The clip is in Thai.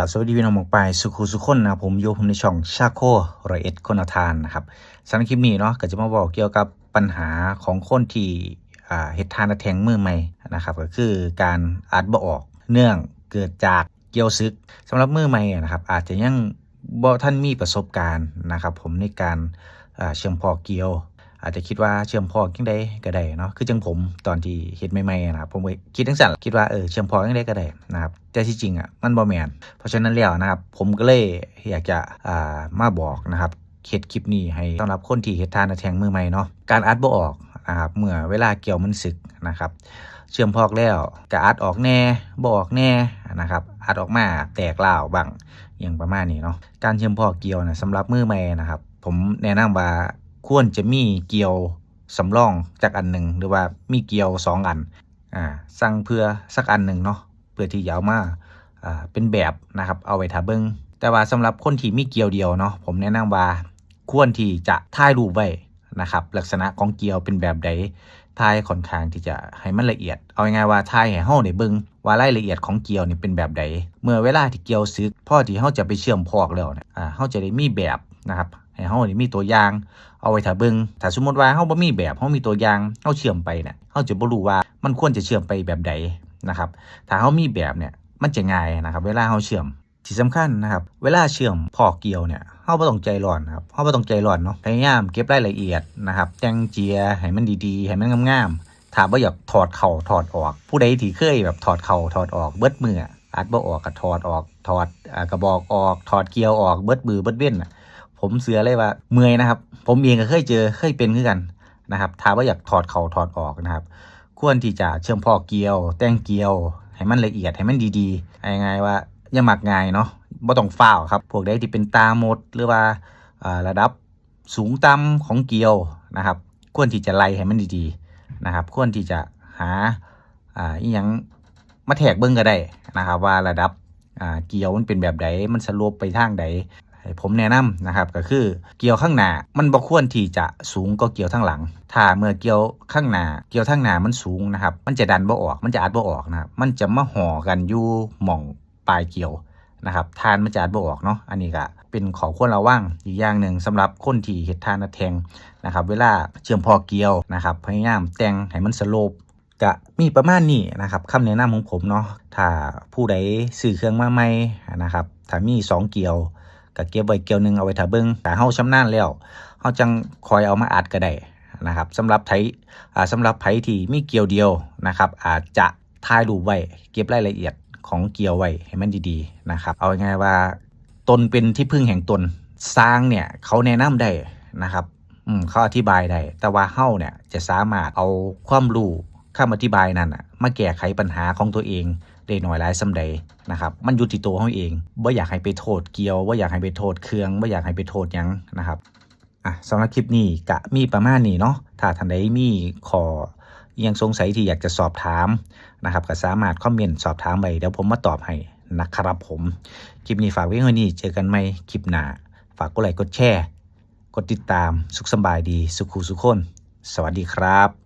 กราบสวัสดีพี่น้องหมองปลายสุขุสุขคนนะผมอยู่ผมในช่องชาโครเอ็ดคนอาทานนะครับสำหรับคลิปนี้เนาะก็จะมาบอกเกี่ยวกับปัญหาของคนที่อ่าเฮ็ดทานตะแทงมือใหม่นะครับก็คือการอัดบ่ออกเนื่องเกิดจากเกี่ยวซึกสำหรับมือใหม่นะครับอาจจะยังบ่ท่านมีประสบการณ์นะครับผมในการเชื่อมพอเกี่ยว อาจจะคิดว่าเชื่อมพอยังได้ก็ได้เนาะคือจังผมตอนที่เฮ็ดใหม่ๆนะครับผมคิดทั้งสั่นคิดว่าเออเชื่อมพอยังได้ก็ได้นะครับแต่ที่จริงอะมันบ่แมนเพราะฉะนั้นแล้วนะครับผมก็เลยอยากจะอ่ามาบอกนะครับเฮ็ดคลิปนี้ให้สำหรับคนที่เฮ็ดทานแทงมือใหม่เนาะการอัดบ่ออกนะครับเมื่อเวลาเกี่ยวมันสึกนะครับเชื่อมพอกแล้วก็อัดออกแน่บ่ออกแน่นะครับอัดออกมาแตกล่าวบ้างอย่างประมาณนี้เนาะการเชื่อมพอกเกี่ยวนะสำหรับมือใหม่นะครับผมแนะนำว่า ควรจะมีเกียวสำรองจากอันหนึ่งหรือว่ามีเกียวสองอันอ่าสั่งเพื่อสักอันหนึ่งเนาะเพื่อที่จะเอามาอ่าเป็นแบบนะครับเอาไว้ทาเบิงแต่ว่าสำหรับคนที่มีเกียวเดียวเนาะผมแนะนำว่าควรที่จะถ่ายรูปไว้นะครับลักษณะของเกียวเป็นแบบใดทายค่อนข้างที่จะให้มันละเอียด เอาง่ายๆว่าทายให้เฮาได้เบิ่งว่ารายละเอียดของเกลียวนี่เป็นแบบใดเมื่อเวลาที่เกลียวซึกพ่อที่เฮาจะไปเชื่อมพอกแล้วเนี่ยอ่าเฮาจะได้มีแบบนะครับให้เฮาได้มีตัวอย่าง เอาไว้ถ้าเบิ่งถ้าสมมติว่าเฮาบ่มีแบบเฮามีตัวอย่างเฮาเชื่อมไปเนี่ยเฮาจะบ่รู้ว่ามันควรจะเชื่อมไปแบบใดนะครับถ้าเฮามีแบบเนี่ยมันจะง่ายนะครับ เวลาเฮาเชื่อมที่สำคัญนะครับ เวลาเชื่อมพอเกี่ยวเนี่ยเฮาบ่ต้องใจร้อนครับเฮาบ่ต้องใจร้อนเนาะพยายามเก็บรายละเอียดนะครับแต่งเจียให้มันดีๆให้มันงามๆถ้าบ่อยากถอดเข่าถอดออก ผู้ใดที่เคยแบบถอดเข่าถอดออกเบิดมืออะอัดบ่ออกก็ถอดออกถอดกระบอกออกถอดเกลียวออกเบิดมือเบิดเว้นน่ะ ผมเสือเลยว่าเมื่อยนะครับ ผมเองก็เคยเจอเคยเป็นคือกันนะครับถ้าบ่อยากถอดเข่าถอดออกนะครับ ควรที่จะเชื่อมพอกเกลียว แต่งเกลียว ให้มันละเอียดให้มันดีๆเอาง่ายๆว่าอย่ามักง่ายเนาะบ่ต้องฟ้าวครับ พวกใดที่เป็นตาหมดหรือว่าระดับสูงต่ำของเกลียวนะครับ ควรที่จะไล่ให้มันดีๆนะครับ ควรที่จะหาอ่าอีหยังมาแทกเบิ่งก็ได้นะครับ ว่าระดับอ่าเกลียวมันเป็นแบบใดมันสโลปไปทางใด ให้ผมแนะนำนะครับก็คือเกลียวข้างหน้ามันบ่ควรที่จะสูงก็เกลียวข้างหลัง ถ้าเมื่อเกลียวข้างหน้าเกลียวข้างหน้ามันสูงนะครับ มันจะดันบ่ออก มันจะอัดบ่ออกนะครับมันจะมาห่อกันอยู่หม่องปลายเกลียวนะครับทานมันจะอัดบ่ออกเนาะอันนี้ก็เป็นขอควรระวังอีกอย่างหนึ่งสำหรับคนที่เฮ็ดทานนัดแทงนะครับ เวลาเชื่อมพอเกลียวนะครับพยายามแต่งให้มันสโลปก็มีประมาณนี้นะครับคำแนะนำของผมเนาะถ้าผู้ใดซื้อเครื่องมาใหม่นะครับถ้ามี 2 เกี่ยว ก็เก็บไว้เกียวหนึงเอาไว้ถ้าเบิ่งถ้าเฮาชำนาญแล้วเฮาจังคอยเอามาอัดก็ได้นะครับสำหรับไผอ่าสำหรับไผที่มีเกียวเดียวนะครับ อาจจะถ่ายรูปไว้เก็บรายละเอียดของเกียวไว้ให้มันดีๆนะครับ เอาง่ายว่าตนเป็นที่พึ่งแห่งตนสร้างเนี่ยเขาแนะนำได้นะครับอืมเขาอธิบายได้แต่ว่าเฮาเนี่ยจะสามารถเอาความรู้คำอธิบายนั้นน่ะ มาแก้ไขปัญหาของตัวเองได้หน้อยหลายสำใดนะครับ มันอยู่ที่ตัวเฮาเองบ่าอยากให้ไปโทษเกียวบ่าอยากให้ไปโทษเครื่องบ่าอยากให้ไปโทษยังนะครับอะสำหรับคลิปนี้กะมีประมาณนี้เนาะถ้าท่านใดมีขออยังสงสัยที่อยากจะสอบถามนะครับก็สามารถคอมเมนต์สอบถามไปเดี๋ยวผมมาตอบให้นะครับผม คลิปนี้ฝากไว้เท่านี้เจอกันใหม่คลิปหน้าฝากกดไลค์กดแชร์ กดติดตามสุขสบายดีสุขุสุขคน สวัสดีครับ